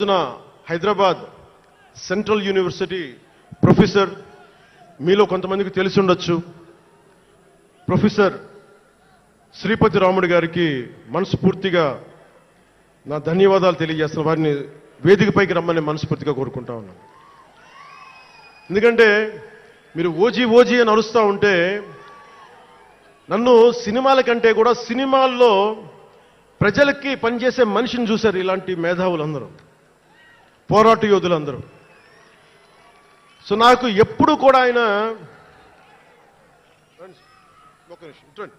రోజున Hyderabad central university professor మీలో కొంతమందికి తెలిసి ఉండొచ్చు. ప్రొఫెసర్ శ్రీపతి రాముడు గారికి మనస్ఫూర్తిగా నా ధన్యవాదాలు తెలియజేస్తున్న వారిని వేదికపైకి రమ్మని మనస్ఫూర్తిగా కోరుకుంటా ఉన్నాను. ఎందుకంటే మీరు ఓజీ ఓజీ అని అరుస్తూ ఉంటే నన్ను సినిమాల కంటే కూడా సినిమాల్లో ప్రజలకి పనిచేసే మనిషిని చూశారు ఇలాంటి మేధావులందరూ. పోరాట యోధులందరూ. సో నాకు ఎప్పుడు కూడా ఆయన ఒక్క నిమిషం.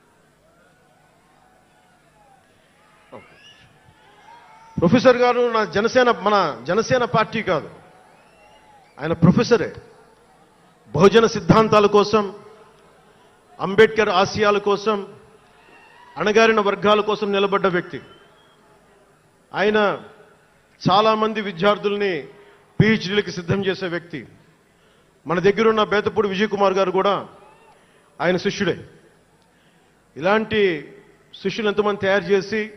ప్రొఫెసర్ గారు నా జనసేన మన జనసేన పార్టీ కాదు. ఆయన ప్రొఫెసరే. బహుజన సిద్ధాంతాల కోసం అంబేద్కర్ ఆశయాల కోసం అణగారిన వర్గాల కోసం నిలబడ్డ వ్యక్తి. ఆయన చాలామంది విద్యార్థుల్ని పిహెచ్డీలకు సిద్ధం చేసే వ్యక్తి. మన దగ్గరున్న బేతపూడి విజయ్ కుమార్ గారు కూడా ఆయన శిష్యుడే. ఇలాంటి శిష్యులు ఎంతమంది తయారు చేసి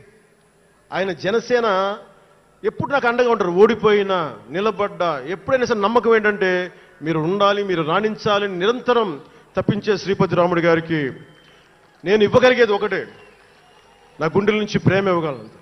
ఆయన జనసేన ఎప్పుడు నాకు అండగా ఉంటారు? ఓడిపోయినా నిలబడ్డా ఎప్పుడైనా సరే నమ్మకం ఏంటంటే మీరు ఉండాలి మీరు రాణించాలి నిరంతరం తప్పించే శ్రీపతి రాముడు గారికి నేను ఇవ్వగలిగేది ఒకటే. నా గుండెల నుంచి ప్రేమ ఇవ్వగలను.